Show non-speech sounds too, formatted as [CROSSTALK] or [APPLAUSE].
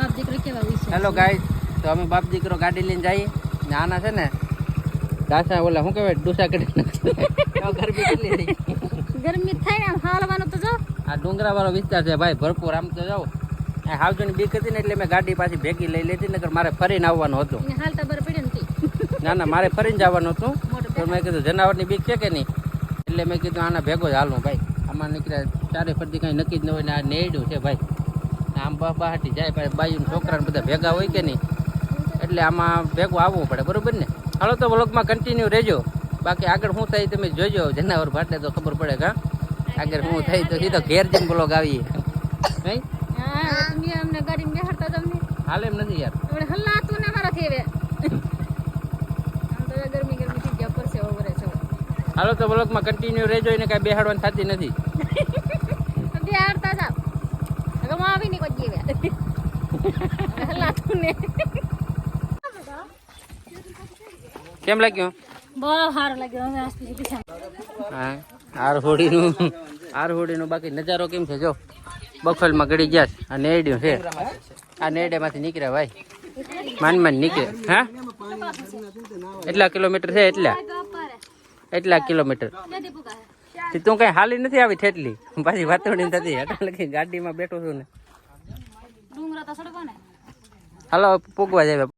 બાપ દીકરો કેવા હોય છે? હેલો ગાઈસ તો અમે બાપ દીકરો ગાડી લઈને જઈએ. ને આના છે ને દાસા ઓલા શું કહેવાય ડુસા કરી ગરમી કેટલી થઈ? ગરમી થાય ને આમ હાલવાનું તો જો. આ ડુંગરા વાળો વિસ્તાર છે ભાઈ ભરપૂર આમ તો જાઓ. આ હાવજોની બીક હતી ને એટલે મેં ગાડી પાછી ભેગી લઈ લીધી નકર મારે ફરીને આવવાનું હતું. હાલતા બર પડે ના ના મારે ફરીને જવાનું હતું. તો મેં કીધું જનાવરની બીક છે કે નહીં? એટલે મેં કીધું આના ભેગો જ હાલું ભાઈ. આમાં નીકળ્યા ચારે ફરતી કાંઈ નક્કી જ ન હોય ને આ નેડ્યું છે ભાઈ. આમ બહાટી જાય ભાઈ બાયું છોકરાને બધા ભેગા હોય કે નહીં? એટલે આમાં ભેગું આવવું પડે બરોબર ને? હાલો તો વ્લોગમાં કન્ટિન્યુ રહેજો. બાકી આગળ શું થાય તમે જોજો જનાવર ભાટે તો ખબર પડે કા આગળ શું થાય તો સીધો ઘેર જઈને બ્લોગ આવીએ. હાલે એમ નથી યાર. હલાતું ને મારાથી હવે આમ ગરમી ગરમી થઈ ગયા પરસે ઓવરે છે. હાલો તો બ્લોગમાં કન્ટિન્યુ રહેજો એને કાંઈ બેહાડવાની થતી નથી. [LAUGHS] બેહાડતા જાવ હવે હું આવી નહીં કોઈ જીવે હવે હલાતું ને કેમ લાગ્યું? બહુ સારું લાગ્યું. આસ્તી પીછા હા આરહોડીનું આરહોડીનું બાકી નજારો કેમ છે જો? બફેલમાં ગળી ગયા છે. આ નેડ્યું છે. આ નેડેમાંથી નીકળ્યા ભાઈ. માન માન નીકળે. હા? એટલા કિલોમીટર છે એટલા? એટલા કિલોમીટર. તું કઈ હાલી નથી આવી ઠેટલી? પાછી વાતોડી થતી એટલે ગાડીમાં બેઠો છું ને. ડુંગરા તો સડકો ને હાલો પૂગવા જાય